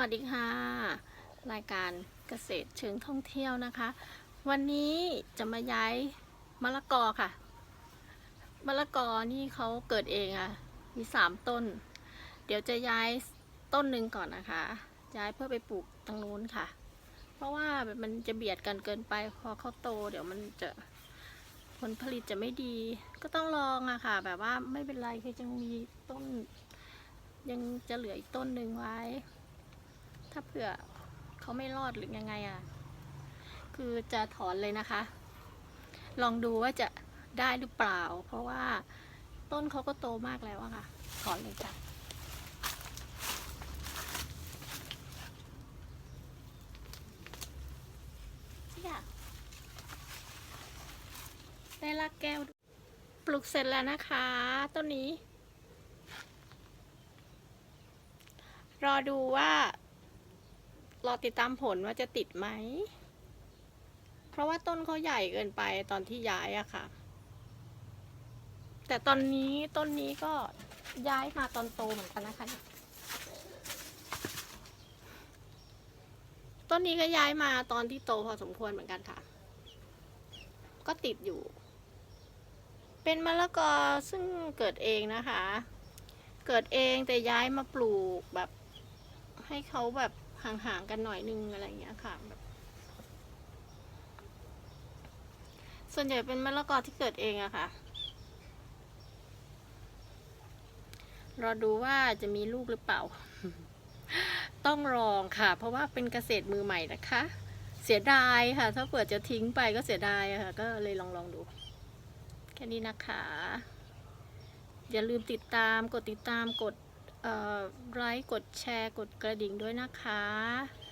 วัสดีค่ะ รายการเกษตรเชิงท่องเที่ยวนะคะ วันนี้จะมาย้ายมะละกอค่ะมะละกอนี่เขาเกิดเองอะมีสามต้น เดี๋ยวจะย้ายต้นหนึ่งก่อนนะคะ ย้ายเพื่อไปปลูกตรงนู้นค่ะ เพราะว่าแบบมันจะเบียดกันเกินไปพอเขาโต เดี๋ยวมันจะผลผลิตจะไม่ดี ก็ต้องลองอะค่ะ แบบว่าไม่เป็นไรคือยังมีต้น ยังจะเหลืออีกต้นหนึ่งไว้ ถ้าเผื่อเขาไม่รอดหรือยังไงอะ คือจะถอนเลยนะคะ ลองดูว่าจะได้หรือเปล่า เพราะว่าต้นเขาก็โตมากแล้วอะค่ะ ถอนเลยจ้ะได้ลักแก้ว ปลูกเสร็จแล้วนะคะ ต้นนี้ รอดูว่า ติดตามผลว่าจะติดไหม เพราะว่าต้นเขาใหญ่เกินไปตอนที่ย้ายอะค่ะ แต่ตอนนี้ต้นนี้ก็ย้ายมาตอนโตเหมือนกันนะคะต้นนี้ก็ย้ายมาตอนที่โตพอสมควรเหมือนกันค่ะ ก็ติดอยู่ เป็นมะละกอซึ่งเกิดเองนะคะ เกิดเองแต่ย้ายมาปลูกแบบให้เขาแบบ ห่างๆกันหน่อยนึงอะไรอย่างเงี้ยค่ะแบบส่วนใหญ่เป็นมะละกอที่เกิดเองอะค่ะ รอดูว่าจะมีลูกหรือเปล่า ต้องลองค่ะ เพราะว่าเป็นเกษตรมือใหม่นะคะ เสียดายค่ะ ถ้าเปิดจะทิ้งไปก็เสียดายค่ะ ก็เลยลองลองดู แค่นี้นะคะ อย่าลืมติดตาม กดติดตาม กด ไลค์กดแชร์กดกระดิ่งด้วยนะคะ